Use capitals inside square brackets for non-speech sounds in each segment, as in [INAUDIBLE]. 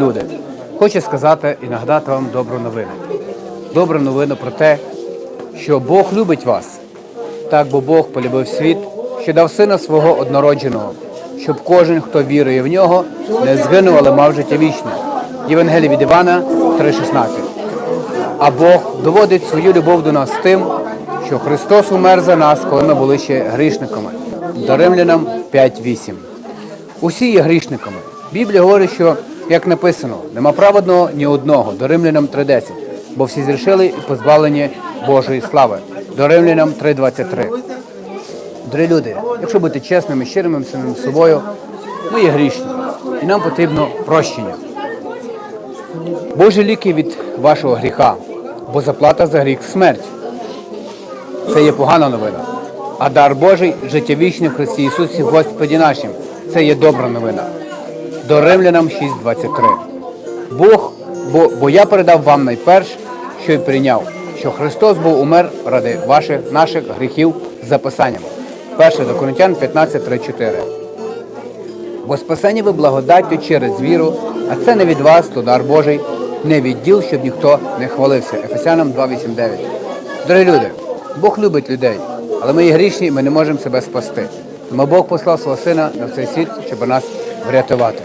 Люди, хочу сказати і нагадати вам добру новину. Добру новину про те, що Бог любить вас. Так, бо Бог полюбив світ, що дав сина свого однородженого, щоб кожен, хто вірує в нього, не згинув, але мав життя вічне. Євангелія від Івана 3,16. А Бог доводить свою любов до нас тим, що Христос умер за нас, коли ми були ще грішниками. До Римлянам 5.8. Усі є грішниками. Біблія говорить, що, як написано, нема праведного ні одного, до Римлянам 3.10, бо всі зрішили і позбавлені Божої слави. До Римлянам 3.23. Дорогі люди, якщо бути чесними, щирими самим собою, ми є грішні, і нам потрібно прощення. Божі ліки від вашого гріха, бо заплата за гріх смерть. Це є погана новина. А дар Божий життя вічне в Христі Ісусі Господі нашим. Це є добра новина. До Римлянам 6.23. Бог, бо, бо я передав вам найперш, що й прийняв, що Христос був умер ради ваших наших гріхів за писанням. Перше до Коринтян 15.3.4. Бо спасені ви благодаттю через віру, а це не від вас, то дар Божий, не від діл, щоб ніхто не хвалився. Ефесянам 2.8.9. Дорогі люди, Бог любить людей, але ми є грішні, ми не можемо себе спасти. Тому Бог послав свого сина на цей світ, щоб нас врятувати.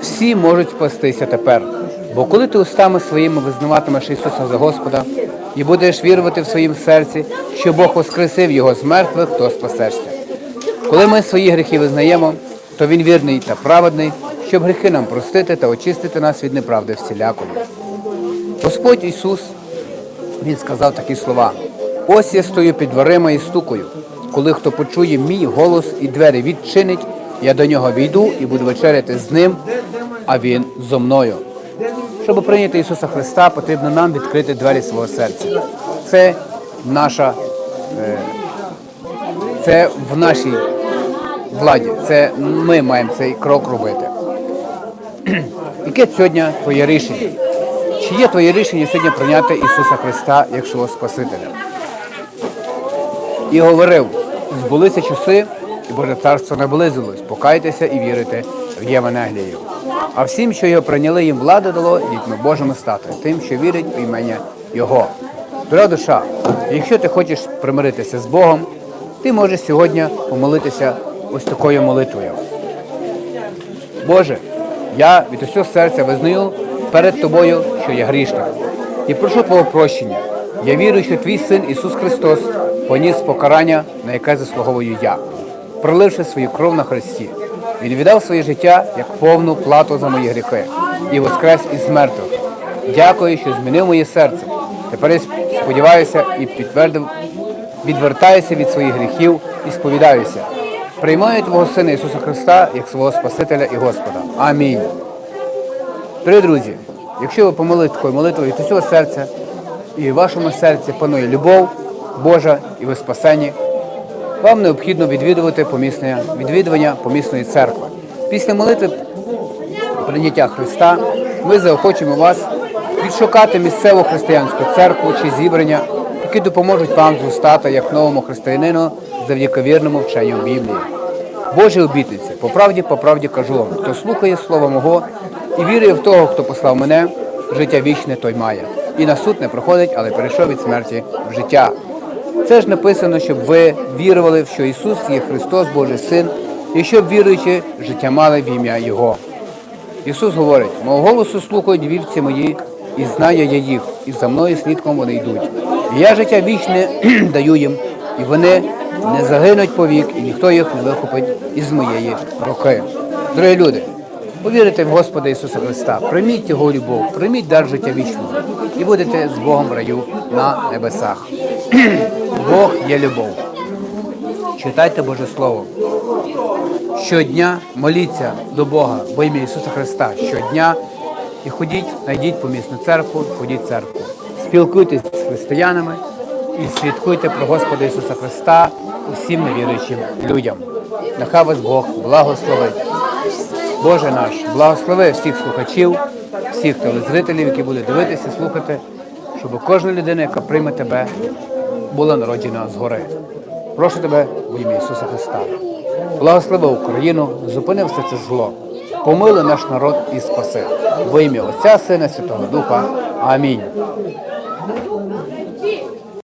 Всі можуть спастися тепер. Бо коли ти устами своїми визнаватимеш Ісуса за Господа і будеш вірувати в своїм серці, що Бог воскресив Його з мертвих, то спасешся. Коли ми свої гріхи визнаємо, то він вірний та праведний, щоб гріхи нам простити та очистити нас від неправди всілякої. Господь Ісус, Він сказав такі слова: ось я стою під дверима і стукаю. Коли хто почує мій голос і двері відчинить, я до нього війду і буду вечеряти з ним, а він зо мною. Щоб прийняти Ісуса Христа, потрібно нам відкрити двері свого серця. Це наша е, це в нашій владі. Це ми маємо цей крок робити. [CLEARS THROAT] Яке сьогодні твоє рішення? Чи є твоє рішення сьогодні прийняти Ісуса Христа як свого Спасителя? І говорив, збулися часи, і Боже царство наблизилось. Покайтеся і вірите в Євангелію. А всім, що його прийняли, їм владу дало дітьми Божими стати, тим, що вірять в імення Його. Дорога душа, якщо ти хочеш примиритися з Богом, ти можеш сьогодні помолитися ось такою молитвою. Боже, я від усього серця визнаю перед Тобою, що я грішник. І прошу Твого прощення. Я вірю, що Твій Син Ісус Христос поніс покарання, на яке заслуговую я, проливши свою кров на Христі. Він віддав своє життя як повну плату за мої гріхи і воскрес із мертвих. Дякую, що змінив моє серце. Тепер я сподіваюся і підтвердив, відвертаюся від своїх гріхів і сповідаюся. Приймаю Твого Сина Ісуса Христа як свого Спасителя і Господа. Амінь. Дорогі друзі, якщо ви помолите такою молитвою від усього серця, і в вашому серці панує любов Божа і ви спасені, вам необхідно відвідувати помісне, відвідування помісної церкви. Після молитви прийняття Христа ми заохочуємо вас відшукати місцеву християнську церкву чи зібрання, які допоможуть вам зростати як новому християнину завдяки вірному вченню Біблії. Божі обітниці, по правді, по правді кажу вам, хто слухає слово мого і вірує в того, хто послав мене, життя вічне той має. І на суд не проходить, але перейшов від смерті в життя. Це ж написано, щоб ви вірували, що Ісус є Христос, Божий Син, і щоб віруючи, життя мали в ім'я Його. Ісус говорить, мого голосу слухають вівці мої, і знаю я їх, і за мною слідком вони йдуть. І я життя вічне [CLEARS THROAT] даю їм, і вони не загинуть повік, і ніхто їх не вихопить із моєї руки. Дорогі люди, повірите в Господа Ісуса Христа, прийміть Його любов, прийміть дар життя вічного і будете з Богом в раю на небесах. [CLEARS THROAT] Бог є любов. Читайте Боже Слово. Щодня моліться до Бога во ім'я Ісуса Христа. Щодня і ходіть, знайдіть помісну церкву, ходіть в церкву. Спілкуйтесь з християнами і свідкуйте про Господа Ісуса Христа усім невіруючим людям. Нехай вас Бог благословить. Боже наш, благослови всіх слухачів, всіх телезрителів, які будуть дивитися, слухати, щоб кожна людина, яка прийме тебе, була народжена згори. Прошу тебе в ім'я Ісуса Христа. Благослови Україну, зупини все це зло. помили наш народ і спаси. Во ім'я Отця, Сина, Святого Духа. Амінь.